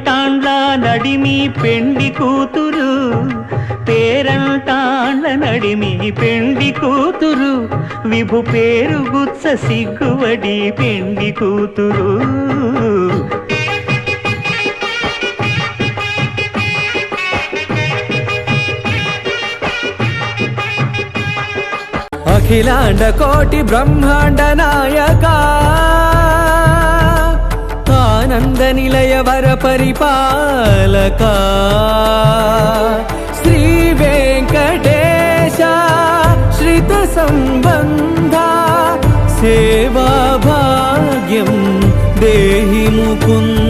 పేరంటాండ్ల నడిమి పెండి కూతురు. పేరంటాండ్ల నడిమి పెండి కూతురు. విభు పేరు గుత్స సిగ్గువడి పెండి కూతురు. అఖిలాండ కోటి బ్రహ్మాండ నాయకా. ఆనంద నిలయ వర పరిపాలక శ్రీ వెంకటేశ శ్రిత సంబంధ సేవా భాగ్యం దేహి ముకుంద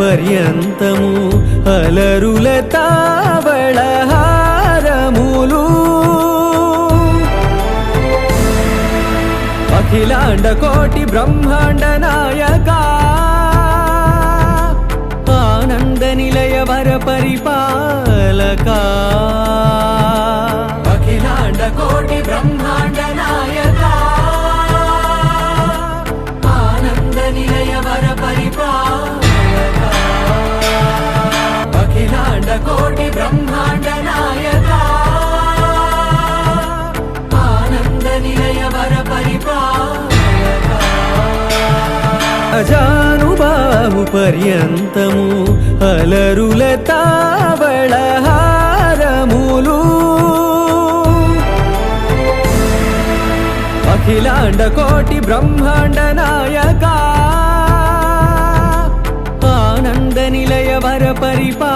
పర్యంతము అలరుల తావళహారములు. అఖిలాండ కోటి బ్రహ్మాండ నాయక. ఆనంద నిలయ వర పరిపాలకా. కోటి బ్రహ్మాండ నాయక. ఆనంద నిలయ వర పరిపాలక. అజానుబాహు పర్యంతము అలరుల తావళహారములు అఖిలాండ కోటి బ్రహ్మాండ నాయక. ఆనంద నిలయ వర పరిపా